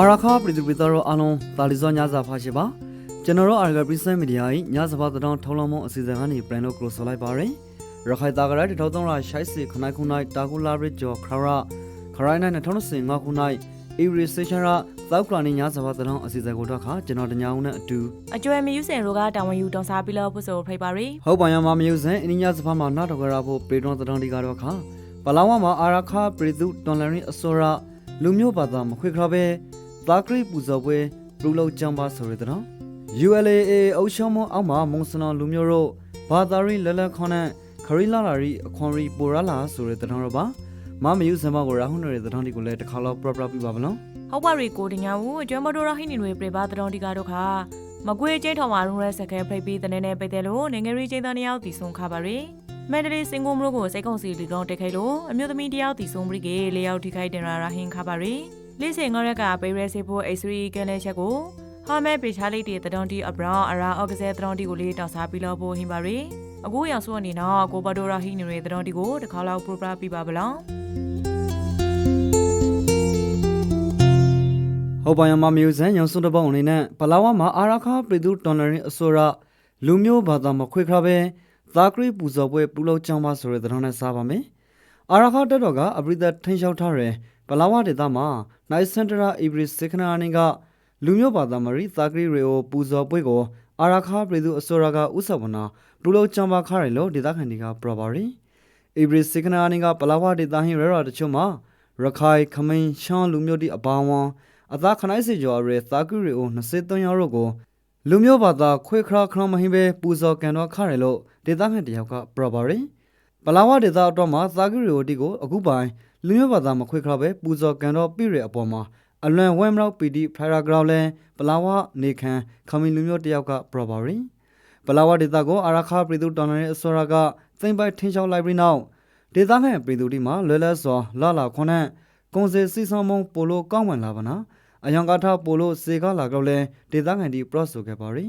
အာရခပရိသပိတော်အလုံးတာလီဇောညစာဖာရှိပါကျွန်တော်တို့အာရဂပရိစမီဒီယာ၏ညစပါတောင်းထုံလုံးမအစီအစဉ်ကနေပြန်လို့ကလို့ဆိုလိုက်ပါရယ်ရခိုင်တာဂရိုက်ထောက်သုံးရရှိုက်စီခနိုင်ခုနိုင်တာကူလာရစ်ကျော်ခရရခရိုင်းနိုင်2025ခုနိုင်အီရီစတေရှန်ရသောက်ကရနီညစပါတောင်းအစီအစဉ်ကိုတော့ခါကျွန်တော်တညာဦးနဲ့အတူအကျွဲမယူစင်တို့ကတာဝန်ယူတောင်းစားပြီးလို့ဖို့ဆိုဖိတ်ပါရီဟုတ်ပါရမမယုစင်အင်းညစပါမှာနာတော်ကြရဖို့ပေတော်တောင်းဒီကတော့ခါပလောင်ဝမှာအာရခပရိသုတွန်လရင်အစောရလူမျိုးဘာသာမခွေခရပဲ သာကရိပူဇော်ပွဲပလူလောက်ကြံပါဆိုရတဲ့နော် ULAA အုပ်ချုပ်မအောက်မှာမုံစနောလူမျိုးတို့ဘာသာရီလလခွန်နဲ့ခရီလာလာရီအခွန်ရီပိုရလာဆိုတဲ့တဲ့နော်ပါမမယူစင်မကိုရာဟုန်ရတဲ့တဲ့ဒီကိုလည်းတစ်ခါတော့ proper ပြပါမလို့ဟုတ်ပါရီကိုတင်ညာဘူးအကျွဲမတို့ရဟိနေတွေပြပါတောင်းဒီကတော့ခါမကွေးကျင်းထောင်မှာရုံးရဲစခဲဖိတ်ပြီးတဲ့နေပိတ်တယ်လို့နေငယ်ရီကျင်းသားနှစ်ယောက်တီဆုံးခါပါရီ မန္တလေးစင်ကုန်မလို့ကိုစိတ်ကုံစီလီကောင်တက်ခိုက်လို့အမျိုးသမီးတယောက်တီဆုံးပြီးကေလေးယောက်ထိခိုက်တင်ရာရာဟင်းခါပါရီလေးစင်ငေါရက်ကပေးရဲစေဖို့ H3 ကလဲချက်ကိုဟာမဲပေချာလေးတီတတော်တီအဘရောင်းအရာအော့ကစဲတတော်တီကိုလေးတောက်စားပြီးလို့ဖို့ဟင်းပါရီအခုရောင်ဆိုအနေနော်ကိုဘဒိုရာဟိနေတွေတတော်တီကိုတစ်ခါလောက်ပရိုပရာပြပါဗလားဟုတ်ပါရမမယူစင်ညောင်စွန်းတပေါင်းအနေနဲ့ပလာဝမှာအာရခပရိသုတွန်လရင်အစောရလူမျိုးဘာသာမခွေခရပဲ သာကရိပူဇော်ပွဲပလူလောက်ကြံပါဆိုတဲ့တဲ့နဲ့စားပါမယ်အာရခတက်တော်ကအပရိသတ်ထိန်လျှောက်ထားတယ်ပလာဝဒေသမှာနိုင်စန်တရာအီဘရစ်စကနာနင်ကလူမျိုးဘာသာမရီသာကရိရေကိုပူဇော်ပွဲကိုအာရခပရိသုအစောရကဥစ္စာဝနာပလူလောက်ကြံပါခရဲလို့ဒေသခံတွေကပြောပါရီအီဘရစ်စကနာနင်ကပလာဝဒေသဟင်းရရတချို့မှာရခိုင်ခမင်းရှမ်းလူမျိုးတိအပါဝံအသားခနိုင်စီကျော်ရဲသာကုရီအို23ယောက်တို့ကို လူမျိုးဘာသာခွေခရခရမဟင်းပဲပူဇော်ကန်တော့ခရဲလို့ဒေသခံတယောက်ကပရပါရီပလာဝဒေသအတွက်မှာသာကုရီအိုတီကိုအခုပိုင်လူမျိုးဘာသာမခွေခရပဲပူဇော်ကန်တော့ပြည့်ရအပေါ်မှာအလွန်ဝဲမလောက်ပီတီဖရာဂရောင်းလဲပလာဝနေခန်ခမင်းလူမျိုးတယောက်ကပရပါရီပလာဝဒေသကိုအာရခပြည်သူတော်နယ်အစောရကသိမ့်ပိုက်ထင်းချောက်လိုက်ပြီးနောက်ဒေသခံပြည်သူတီမှာလွယ်လွယ်စွာလာလာခွန်းနဲ့ကွန်စီစီဆောင်မုံပိုလိုကောင်းဝင်လာပါနာ အယံကာထပိုလို့စေကလာကြောက်လဲဒေသခံတီပရော့ဆိုခဲ့ပါရီ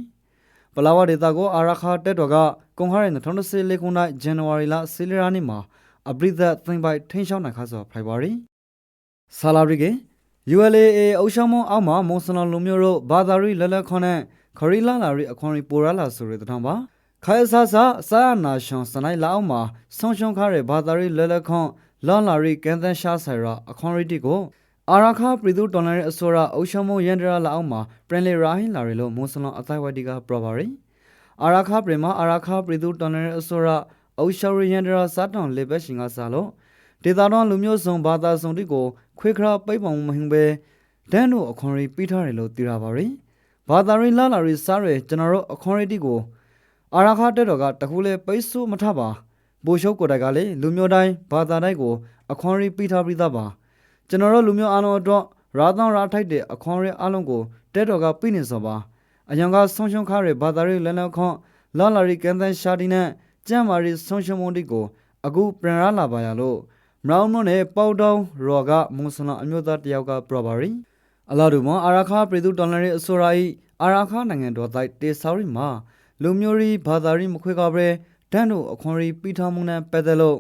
ပလာဝဒေတာကိုအာရခါတက်တော်ကကွန်ခါရဲ2014ခုနှစ်ဇန်နဝါရီလဆီလရာနေ့မှာအပရိသတ်သိမ့်ပိုက်ထင်းရှောင်းနိုင်ခါဆိုဖိုင်ပါရီဆာလာရီကေ ULAA အုပ်ချုပ်မအောက်မှာမွန်စလန်လူမျိုးတို့ဘာသာရီလလခွန်နဲ့ခရီလာလာရီအခွန်ရီပိုရလာဆိုရတဲ့တောင်ပါခိုင်ဆာဆာစာနာရှွန်စနိုင်လာအောင်မှာဆောင်းရှုံခါရဲဘာသာရီလလခွန်လာလာရီကန်တန်ရှာဆိုင်ရာအခွန်ရီတီကို အာရခပရိသုတော်လန်ရဲ့အစောရအုပ်ရှုံမယန်ဒရာလာအောင်မှာပရင်လေရာဟင်လာရီလို့မွန်စလွန်အတိုင်းဝတီကပရပါရီအာရခပရိမအာရခပရိသုတော်လန်ရဲ့အစောရအုပ်ရှုံယန်ဒရာစားတောင်လေဘက်ရှင်ကစားလို့ဒေတာတော်လူမျိုးစုံဘာသာစုံတိကိုခွေခရာပိတ်ပောင်မဟင်ပဲဒန်တို့အခွန်ရီပြီးထားတယ်လို့သိရပါရီဘာသာရီလာလာရီစားရကျွန်တော်တို့အခွန်ရီတီကိုအာရခတက်တော်ကတခုလေပိတ်ဆို့မထပါဘိုလ်ရှုပ်ကိုယ်တိုင်ကလေလူမျိုးတိုင်းဘာသာတိုင်းကိုအခွန်ရီပြီးထားပြီးသားပါ ကျွန်တော်တို့လူမျိုးအားလုံးအတွက်ရာသောင်းရာထိုက်တဲ့အခွန်ရဲအားလုံးကိုတဲတော်ကပြနေစောပါအယံကဆုံးရှုံးခါရဲဘာသာရေးလန်လခွန်လာလာရီကန်တန်ရှာတီနဲ့ကျမ်းမာရီဆုံးရှုံးမုန်တီကိုအခုပြန်ရလာပါရလို့မရောင်းမွန်းနဲ့ပေါတောင်းရော်ကမွန်စလအမျိုးသားတယောက်ကပရပါရီအလာဒူမအာရခါပြည်သူတော်လန်ရဲ့အဆိုရာဤအာရခါနိုင်ငံတော်တိုက်တေဆောရီမှာလူမျိုးရီဘာသာရီမခွေကပဲဒန်းတို့အခွန်ရီပြီးထားမှုနဲ့ပတ်သက်လို့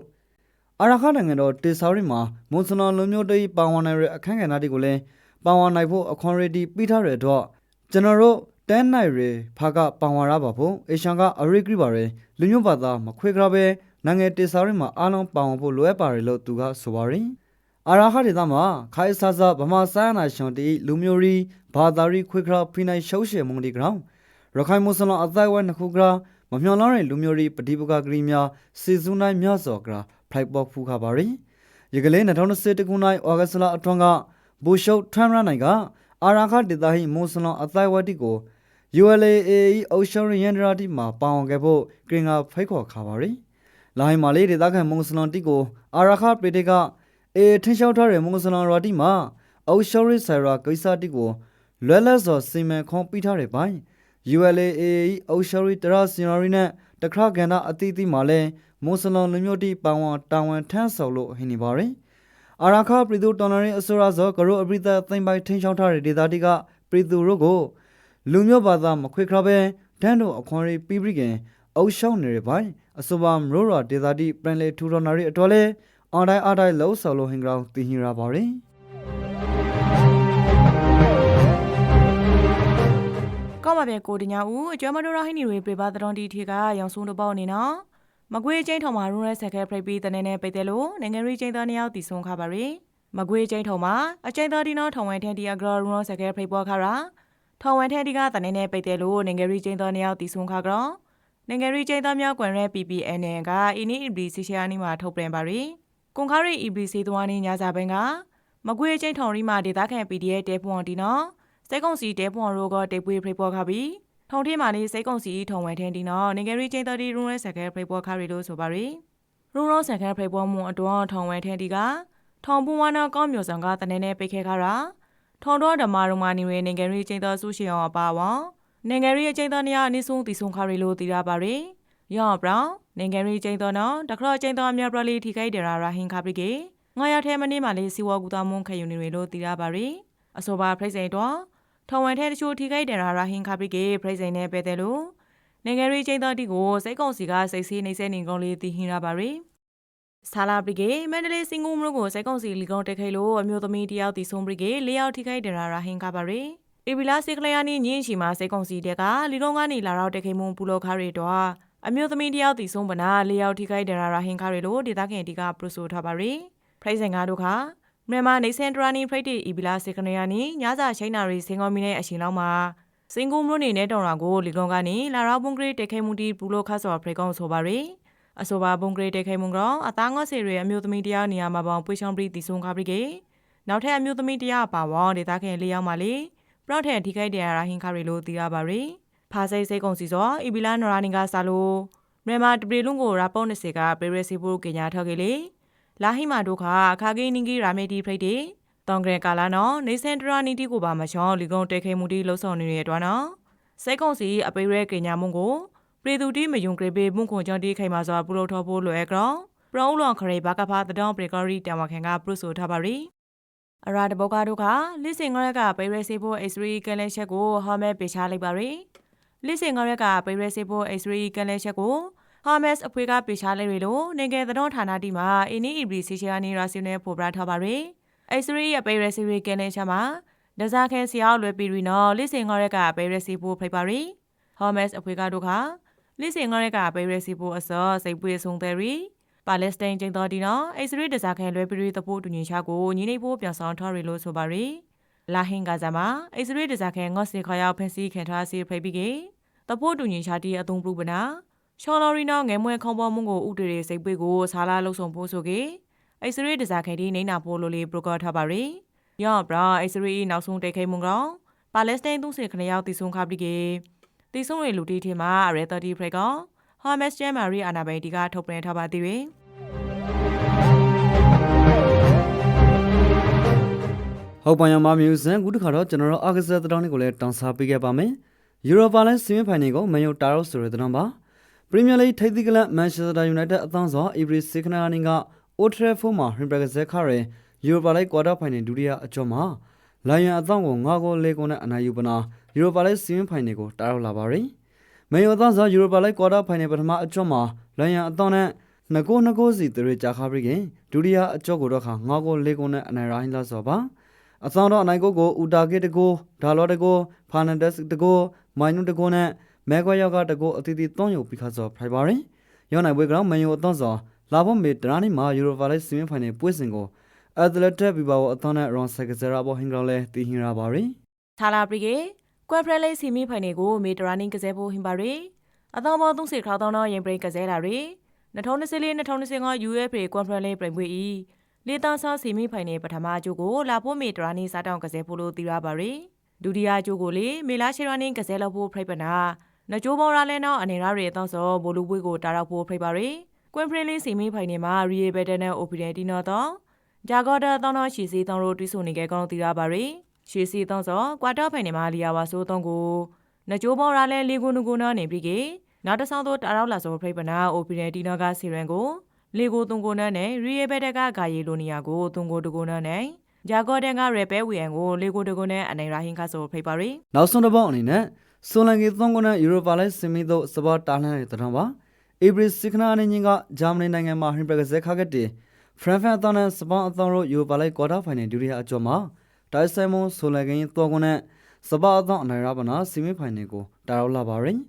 အာရခနိုင်ငံတော်တေဆောရီမှာမွန်စလွန်လူမျိုးတွေပါဝင်နေတဲ့အခန်းကဏ္ဍတွေကိုလည်းပါဝင်နိုင်ဖို့အခွန်ရီတီပြီးထားတဲ့တော့ကျွန်တော်တို့တန်းနိုင်ရဖာကပါဝင်ရပါဖို့အေရှန်ကအရိကရီပါရယ်လူမျိုးဘာသာမခွေကြပဲနိုင်ငံတေဆောရီမှာအားလုံးပါဝင်ဖို့လိုအပ်ပါတယ်လို့သူကဆိုပါရင်အာရခဒေသမှာခိုင်ဆာဆာဗမာဆိုင်နာရှင်တီလူမျိုးရီဘာသာရီခွေခရာဖိနိုင်ရှုံးရှေမုန်ဒီဂရောင်းရခိုင်မွတ်စလန်အသက်ဝဲနှစ်ခုကရာမမျော်လင့်တဲ့လူမျိုးရီပဋိပက္ခဂရီများစီစုနိုင်မြတ်စော်ကရာ ဖလိုက်ပေါက်ဖူးခါပါရီဒီကလေး2021ခုနှစ်ဩဂတ်လအတွန်းကဘူရှုတ်ထမ်ရနိုင်ကအာရာခဒေသဟိမွတ်စလန်အသက်ဝဲတီကို ULAA အုပ်ရှုံရန်ဒရာတီမှာပါဝင်ခဲ့ဖို့ကရင်ကဖိတ်ခေါ်ခါပါရီလိုင်းမာလေးဒေသခံမွန်စလန်တီကိုအာရာခပရိတေကအေထင်းလျှောက်ထားတဲ့မွန်စလန်ရာတီမှာအုပ်ရှုံရဆိုင်ရာကိစ္စတီကိုလွယ်လတ်စွာစီမံခွန်ပြီးထားတဲ့ပိုင်း ULAA အုပ်ရှုံရတရာစီနာရီနဲ့တခရကန်တာအသီးသီးမှာလဲ မွတ်စလန်လူမျိုးတိပန်ဝန်တာဝန်ထမ်းဆောင်လို့ဟင်းနေပါရင်အာရခပြည်သူတော်နယ်အစိုးရဇောကရိုအပရိသသိမ့်ပိုက်ထင်းချောင်းထားတဲ့ဒေသတိကပြည်သူတို့ကိုလူမျိုးဘာသာမခွေခရပဲဒန်းတို့အခွန်ရီပြီးပြီးခင်အုပ်ရှောင်းနေတဲ့ဘိုင်းအဆိုပါမရိုရာဒေသတိပြန်လေထူတော်နာရီအတော်လဲအွန်တိုင်းအားတိုင်းလှုပ်ဆောင်လို့ဟင်ကောင်တည်ဟင်ရပါရင်ပါပဲကိုတညာဦးအကျွမ်းမတော်ရဟိနေတွေပြပါတတော်တီထေကရောင်စုံတပေါနေနော် မကွေးချင်းထောင်မှာရုံးရဲဆက်ခဲဖရိတ်ပြီးတနေနေပိတ်တယ်လို့နိုင်ငံရေးချင်းသားနှစ်ယောက်တီဆုံးခါပါရီမကွေးချင်းထောင်မှာအချင်းသားဒီနော်ထောင်ဝဲထန်တီအဂရရုံးရဲဆက်ခဲဖရိတ်ပေါ်ခါရာထောင်ဝဲထန်တီကတနေနေပိတ်တယ်လို့နိုင်ငံရေးချင်းသားနှစ်ယောက်တီဆုံးခါကြောနိုင်ငံရေးချင်းသားများကွန်ရဲ PPN ကအင်းနီ EBC ဆီယာနီမှာထုတ်ပြန်ပါရီကွန်ခါရီ EBC သွားနေညစာပိုင်းကမကွေးချင်းထောင်ရီမှာဒေသခံ PDF တဲပွန်တီနော်စိတ်ကုံစီတဲပွန်ရိုကတေပွေဖရိပေါ်ခါပြီး ထုံထင်းမာနေစိတ်ကုံစီထုံဝဲထင်းဒီနော်နေဂရီချင်းတတီရုံးရဲဆက်ခဲဖရိပေါ်ခါရီလို့ဆိုပါရီရုံးရောဆက်ခဲဖရိပေါ်မှုအတွန်းထုံဝဲထင်းဒီကထုံပူဝနာကောင်းမျိုးဆောင်ကတနေနေပိတ်ခဲခါရာထုံတော့ဓမ္မရုံမာနေရနေဂရီချင်းတဆူရှိအောင်အပါဝေါနေဂရီချင်းတနေရအနည်းဆုံးတီဆုံခါရီလို့တည်ရပါရီရော့ဘရောင်နေဂရီချင်းတနော်တခရချင်းတအမြပရလီထိခိုက်ဒရာရာဟင်ခါပရိကေငါရထဲမနေမှလေးစီဝကူတမွန်ခယူနေလို့တည်ရပါရီအဆိုပါဖိစိန်တော့ ထောင်ဝမ်ထဲတချို့ထိခိုက်တယ်ရာရာဟင်ခါပရိကေပြိစိန်နဲ့ပဲတယ်လို့နိုင်ငံရေးချင်းတော်တီကိုစိတ်ကုံစီကစိတ်ဆေးနေစဲနေကောင်းလေးတည်ဟင်ရပါရီဆာလာပရိကေမန္တလေးစင်ကူမြို့ကိုစိတ်ကုံစီလီကုံတက်ခိုင်လို့အမျိုးသမီးတယောက်တီဆုံးပရိကေ၄ယောက်ထိခိုက်တယ်ရာရာဟင်ခါပါရီအီဗီလာစေကလယာနီညင်းချီမှာစိတ်ကုံစီတက်ကလီကုံကနေလာတော့တက်ခိုင်မှုပူလောခါရီတော့အမျိုးသမီးတယောက်တီဆုံးပနာ၄ယောက်ထိခိုက်တယ်ရာရာဟင်ခါရီလို့ဒေသခံတီကပရိုဆိုထားပါရီပြိစိန်ကားတို့ခါ မြန်မာနေစန်ဒရာနီဖရိတ်တီအီဘီလာစေကနယာနီညစာချိနာရီစင်ကောမီနဲ့အရှင်လောက်မှာစင်ကူမြို့နေနဲ့တောင်ရာကိုလီကွန်ကနေလာရာဘုံဂရိတက်ခဲမှုတီဘူလိုခါဆော်ဖရိကောင်ဆိုပါရီအဆိုပါဘုံဂရိတက်ခဲမှုကအသားငေါ့စီရီအမျိုးသမီးတရားနေရာမှာပေါင်ပွေချောင်းပရိတီဆုံခါပရိကေနောက်ထပ်အမျိုးသမီးတရားပါဝေါဒေတာခင်လေးယောက်မှလေပရော့ထန်ထိခိုက်တရားရာဟင်ခါရီလို့သိရပါရီဖာစိတ်စိတ်ကုန်စီစောအီဘီလာနရာနီကစားလို့မြန်မာတပရီလုံးကိုရာပုံ20ကပရီရစီဘူကညာထောက်ခဲ့လေ လာဟိမာတို့ခအခါကိနင်းကြီးရာမေတီဖရိတ်တီတောင်ဂရကာလာနော်နေစန်ဒရာနီတီကိုပါမချောင်းလီကုံတက်ခဲမှုတီလှုပ်ဆောင်နေတဲ့တွားနော်စိတ်ကုံစီအပိရဲကညာမုံကိုပြည်သူတီမယုံဂရေပေမှုခွန်ကြောင့်တီခိုင်မာစွာပူလို့ထော်ဖို့လွယ်ကြောပရောလွန်ခရေဘာကဖာတဒေါန်ပရီကော်ရီတမခင်ကပရုဆိုထားပါရီအရာတဘောကတို့ကလိစင်ငရက်ကပိရဲစေဖို့ X3 ကန်လဲချက်ကိုဟောမဲပေးချလိုက်ပါရီလိစင်ငရက်ကပိရဲစေဖို့ X3 ကန်လဲချက်ကို ဟာမက်စ်အဖွေးကပေရှားလေးတွေလို့နေကယ်သတော်ဌာနတီမှာအင်းနီအီဘရီစီချာနီရာစီနဲ့ပို့ပြထားပါရယ်အိစရီရဲ့ပေရစီရီကင်းနေချမှာဒဇာခဲစီအောင်လွယ်ပီရီနော်လိစင်ငေါရက်ကပေရစီပို့ဖိပါရီဟာမက်စ်အဖွေးကတို့ခလိစင်ငေါရက်ကပေရစီပို့အစောစိတ်ပွေဆုံးတယ်ရီပါလက်စတိုင်းကျင်းတော်ဒီနော်အိစရီဒဇာခဲလွယ်ပီရီတပိုးတူညီချကိုညီနေဖို့ပြန်ဆောင်ထော်ရီလို့ဆိုပါရီလာဟင်ကစားမှာအိစရီဒဇာခဲငေါ့စီခေါ်ရောက်ဖန်စီခံထားစီဖိပိကေတပိုးတူညီချတီအသုံးပြုပနာ ရှော်လော်ရီနောငယ်မွဲခေါပေါ်မှုကိုဥတရေစိတ်ပွေကိုဆာလာလှုပ်ဆောင်ဖို့ဆိုကေအိစရီဒဇာခဲဒီနေနာဖို့လိုလေးပရိုကောထားပါရီယော့ဘရာအိစရီနောက်ဆုံးတိတ်ခိမှုကောင်ပါလက်စတိုင်းသူစင်ခဏရောက်တီဆုံခပတိကေတီဆုံရေလူတီထင်မှာရဲ30ဖရက်ကောင်ဟာမက်စ်ကျဲမာရီအာနာဘိုင်ဒီကထုတ်ပြန်ထားပါသေးတယ်ဟုတ်ပါရမမျိုးစံခုတစ်ခါတော့ကျွန်တော်တို့အာဂဇက်တောင်းလေးကိုလည်းတောင်းစားပေးခဲ့ပါမယ်ယူရိုပါလဲစီမင်းဖိုင်နယ်ကိုမန်ယူတာရောဆိုတဲ့တောင်းပါ ပရီးမီယာလိထိပ်သီးကလပ်မန်ချက်စတာယူနိုက်တက်အသင်းဆောင်အီဘရီစီကနာနင်းကအိုထရက်ဖိုမှာဟင်ဘရက်ဇက်ခါရဲယူရိုပါလိကွာတာဖိုင်နယ်ဒုတိယအကျော်မှာလိုင်ယန်အသင်းကို9ဂိုး၄ဂိုးနဲ့အနိုင်ယူပနာယူရိုပါလိစီမင်းဖိုင်နယ်ကိုတာရောက်လာပါရီမန်ယူအသင်းဆောင်ယူရိုပါလိကွာတာဖိုင်နယ်ပထမအကျော်မှာလိုင်ယန်အသင်းနဲ့ငကိုးငကိုးစီတရေကြာခါပြီးခင်ဒုတိယအကျော်ကိုတော့ခါ9ဂိုး၄ဂိုးနဲ့အနိုင်ရိုင်းလာစောပါအဆောင်တော့အနိုင်ကိုကိုဦးတာကစ်တကိုဒါလောတကိုဖာနန်ဒက်တကိုမိုင်နုတကိုနဲ့ မဲခွဲရောက်ကတကိုအတီတီတွန်းယူပြီးခါစောဖိုင်ပါရင်ရောနိုင်ပွဲကောင်မန်ယူအသွန်းစောလာဖို့မေတရာနီမာယူရိုပါလိစီမင်းဖိုင်နယ်ပွဲစဉ်ကိုအက်တလက်တက်ဘီဘာဝအသွန်းနဲ့ရွန်ဆက်ကဇရာဘောဟင်ကောင်လဲတီဟင်ရာပါရင်ထာလာပရိကေကွက်ဖရလေးစီမီဖိုင်နေကိုမေတရာနင်းကစားဖို့ဟင်ပါရီအသောဘောသုံးစီခါတောင်းတော့ရင်ပရိကစားလာရီ2024 2025 UFA ကွက်ဖရလေးပြင်ပွေဤလေတောင်းဆောစီမီဖိုင်နေပထမအကျိုးကိုလာဖို့မေတရာနင်းစားတောင်းကစားဖို့လို့သိရပါရီဒုတိယအကျိုးကိုလေမေလာရှီရာနင်းကစားလို့ဖို့ဖိပနာ နကြိုးဘောရာလဲနော်အနေရရီအသောဆောဘိုလူပွေးကိုတာရောက်ဖို့ဖိပါရီကွန်ဖရင့်လေးစီမီဖိုင်နေမှာရီယေဘက်တနဲ့အိုပီဒတီနော်တော့ဂျာဂေါ်ဒါတောင်းတော့ရှီစီတောင်းတို့တွိဆိုနေကြကောင်းသိရပါရီရှီစီတောင်းစောကွာတာဖိုင်နေမှာလီယာဝါဆိုးတောင်းကိုနကြိုးဘောရာလဲလီကူနူကူနော်နေပြီးကေနောက်တစ်ဆောင်တော့တာရောက်လာဆိုဖိပနာအိုပီဒတီနော်ကစီရန်ကိုလေကိုတုံကိုနန်းနဲ့ရီယေဘက်တကဂါယေလိုနီယာကိုတုံကိုတကိုနန်းနဲ့ဂျာဂေါ်ဒန်ကရဲပဲဝီအန်ကိုလေကိုတကိုနဲ့အနေရာဟင်ကဆိုဖိပါရီနောက်ဆုံးတစ်ပေါက်အနေနဲ့ ဆိုလန်ကီသွန်ကနယူရိုပါလိုက်စမီတို့စပေါ်တာလှမ်းတဲ့တံပါအေဘရစ်စကနာအနေချင်းကဂျာမနီနိုင်ငံမှာဟင်ဘရဂဇက်ခါကတဲ့ဖရန်ဖန်အသင်းနဲ့စပန်အသင်းတို့ယူရိုပါလိုက်ကွာတာဖိုင်နယ်ဒုတိယအကျော်မှာတိုင်ဆိုင်မွန်ဆိုလန်ကင်သွန်ကနစပါအသောင်းအနိုင်ရပါနာဆီမီဖိုင်နယ်ကိုတာရောက်လာပါရင်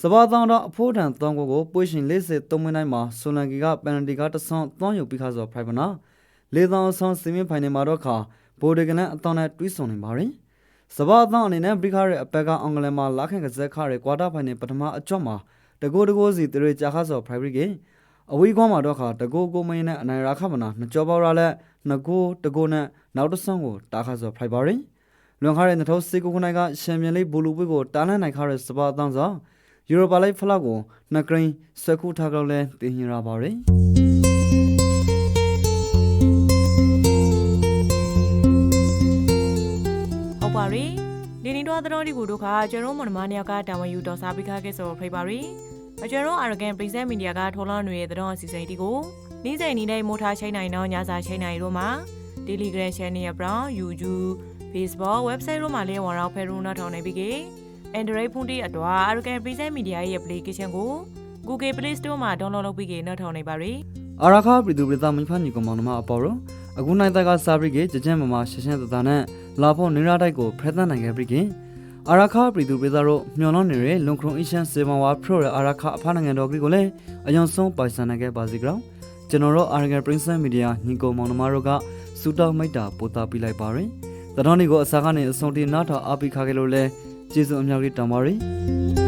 စပါအသောင်းတော့အဖိုးတန်သွန်းကိုကိုပွေးရှင်43မိနစ်မှာဆိုလန်ကီကပန်နတီကတဆောင်းသွန်းယူပြီးခါဆိုဖိုင်ပါနာလေသောင်းဆောင်ဆီမီဖိုင်နယ်မှာတော့ခါဘိုဒီကနန်အသောင်းနဲ့တွီးဆုံနေပါရင် စပါအသောင်းအနေနဲ့ဘရိခရဲအပက်ကအင်္ဂလန်မှာလာခင်ကစားခရဲကွာတာဖိုင်နယ်ပထမအကျော့မှာတကိုးတကိုးစီတရေကြာခါဆိုဖိုင်ဘရိကေအဝေးကွာမှာတော့ခါတကိုးကိုမင်းနဲ့အနိုင်ရခမနာနှစ်ကြောပေါရလက်နှစ်ကိုတကိုးနဲ့နောက်တစ်ဆောင်ကိုတာခါဆိုဖိုင်ပါရင်လွန်ခါတဲ့2019ခုနှစ်ကချန်ပီယံလိဘူလူပွဲကိုတားလန့်နိုင်ခါတဲ့စပါအသန်းဆောင်ယူရိုပါလိုက်ဖလောက်ကိုနှစ်ဂရင်းစကူထားကြောက်လဲတင်ညရပါရယ် ပါရီဒီနီတော့တော်ဒီကိုတို့ခါကျွန်တော်မနမနီယာကတာဝန်ယူတော်စားပြီးခါခဲ့ဆိုဖိပါရီအကျွန်တော် Arrogant Present Media ကထော်လာနေတဲ့တဲ့တော်အစီအစဉ်ဒီကိုနေ့စဉ်နေ့တိုင်းမိုးထားချိန်နိုင်တော့ညစာချိန်နိုင်တို့မှာ Telegram Channel ရဲ့ Brown YouTube Facebook website တို့မှာလည်းဝါရောက်ဖဲရုံနောက်ထောင်နေပြီကေ Android ဖုန်းတီအတွာ Arrogant Present Media ရဲ့ application ကို Google Play Store မှာ download လုပ်ပြီးကေနောက်ထောင်နေပါရီအာရခါပြည်သူပြည်သားမိဖာညီကောင်မောင်နှမအပေါ်ရောအခုနိုင်တဲ့ကစာပရိကေကြကြံမမရှရှင်းတတနဲ့ လာဖို့နေရတိုက်ကိုဖရက်သနိုင်ခဲ့ပြီကင်အာရခါပြည်သူပြည်သားတို့မျော်နှောနေတဲ့လွန်ခရုံအီရှန်စေမဝါဖရိုရဲ့အာရခါအဖားနိုင်ငံတော်ကလေးကိုလည်းအယုံဆုံးပိုင်ဆိုင်နိုင်ခဲ့ပါစီကြောင်းကျွန်တော်တို့ Arrogant Princess Media ညီကောင်မောင်နှမတို့ကစူတောင်းမိတ်တာပို့တာပြလိုက်ပါရယ်တတော်ဒီကိုအစားကနေအဆုံးထိနားထောင်အားပေးခါခဲ့လို့လဲကျေးဇူးအများကြီးတောင်းပါရယ်